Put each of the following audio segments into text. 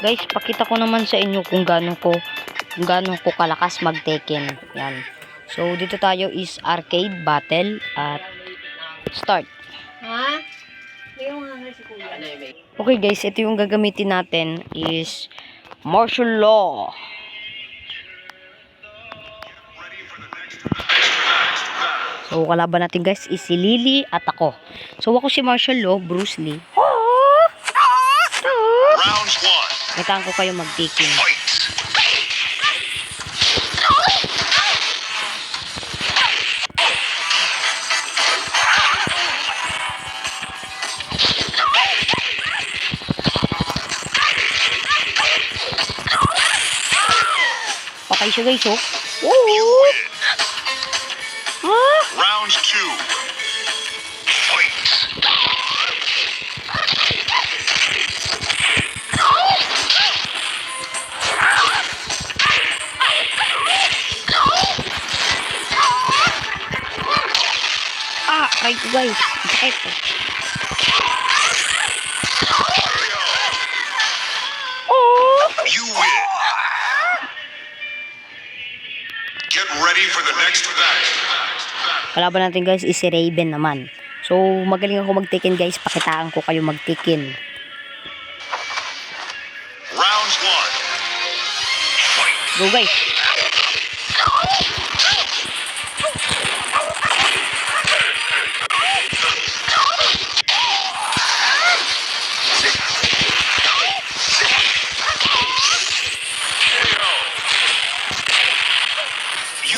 Guys, pakita ko naman sa inyo kung gaano ko kung gaano ko kalakas mag-Tekken. Yan. So, dito tayo is arcade battle at start. Ha? Kuya. Okay guys, ito yung gagamitin natin is martial law. So, kalaban natin guys is si Lily at ako. So, ako si martial law, Bruce Lee. Round Nagtaan ko kayo mag-taking. Patay siya guys, oh. Woo! Ah! Round 2. Right guys. Sakit. Oh! You win. Get ready for the next battle. Kalaban natin guys is si Raven naman. So, magaling ako mag-taken guys. Pakitaan ko kayo mag-taken. Round one. Fight. Go guys.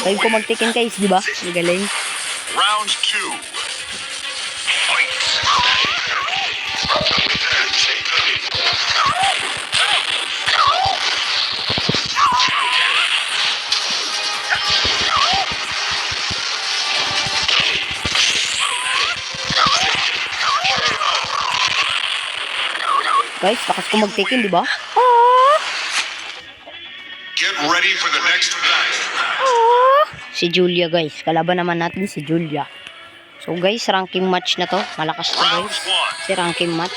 Kayo ko win. mag-taken guys, di ba? Magaling. Round two. Fight. Guys, lakas ko mag-taken, di ba? Ah! Get ready for the next battle. Si Julia guys. Kalaban naman natin si Julia. So guys, ranking match na to. Malakas to guys. Si ranking match.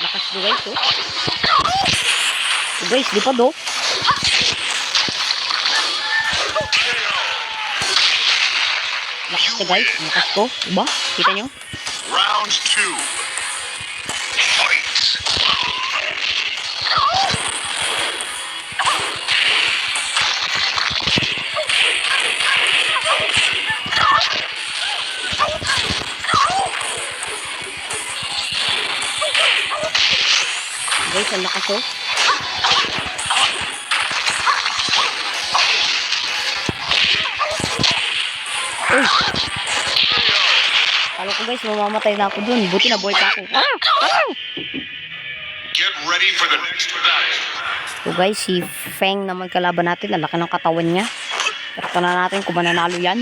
Lakas do guys, oh. So guys, di pa do. Lakas ko guys. Lakas ko. Diba? Kita nyo? Round two. Fight. Guys, ang lakas oh. Uy! Kala ko guys, mamamatay na ako dun. Buti na buhay pa ako. Ah! Ah! Get ready for the next battle. So guys, si Feng naman kalaban natin. Ang laki ng katawan niya. Pero na natin kung mananalo yan.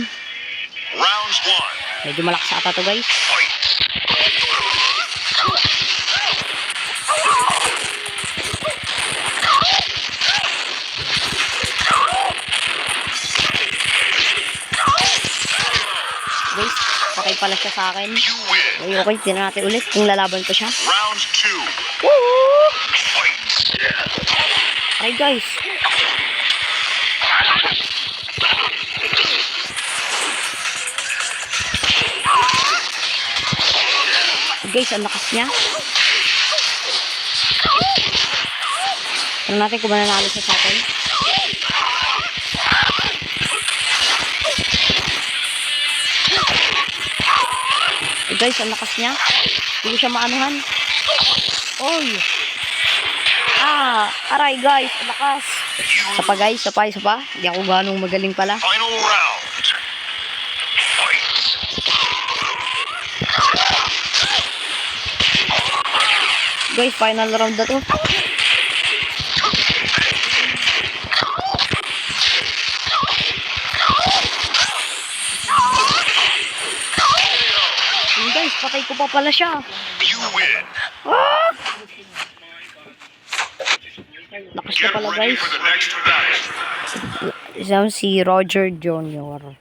Round one. Medyo malakas ata to guys. Fight. Pala siya sa akin. Okay, okay. Tingnan natin ulit kung lalaban ko siya. Round two. Woo! Fight. Ay guys. Guys, ang lakas niya. Tignan natin kung mananalo siya sa atin. Guys, ang lakas niya. Hindi siya maanuhan. Oy! Ah! Aray guys, ang lakas. Isa pa guys, isa pa, isa pa. Hindi ako ganong magaling pala. Final round. Guys, final round na to. Guys, patay ko pa pala siya. You win. Ah! pala guys. for the next battle. Isang si Roger Jr.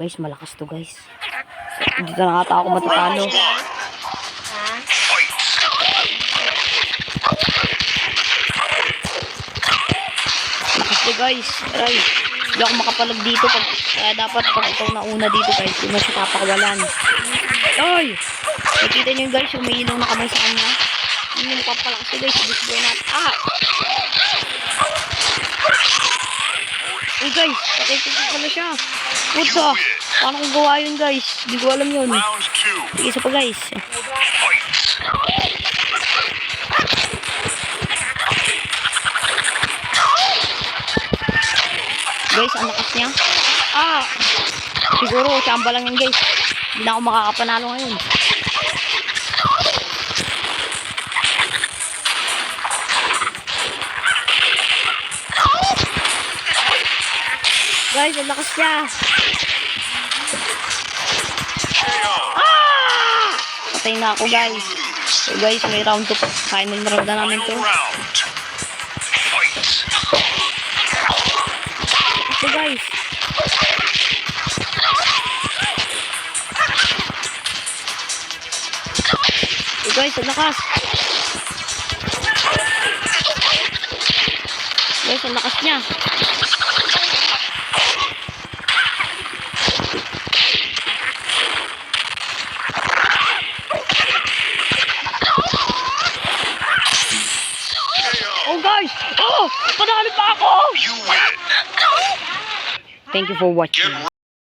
Guys, malakas to guys. Dito na ata ako matatalo. Lakas to guys. Aray. Hindi ako makapalag dito. Pag, kaya dapat pag ikaw nauna dito guys, hindi mo siya papakawalan. Ay! Nakita niyo guys, yung may ilaw na kamay sa kanya. Hindi mo papalakas to guys. Gusto natin. Ah! Uy guys, patay ko pala siya. Puta! Paano kong gawa yun guys? Hindi ko alam yun. Sige, isa pa guys. Guys, ang lakas niya. Ah! Siguro, chamba lang yan guys. Hindi ako makakapanalo ngayon. Guys, ang lakas niya. KO. Ah! Patay na ako guys. So guys, may round 2 Final round na namin to. So guys. So guys, ang lakas. Guys, ang lakas niya. Oh guys! Oh! Panalo pa ako! You win. Thank you for watching.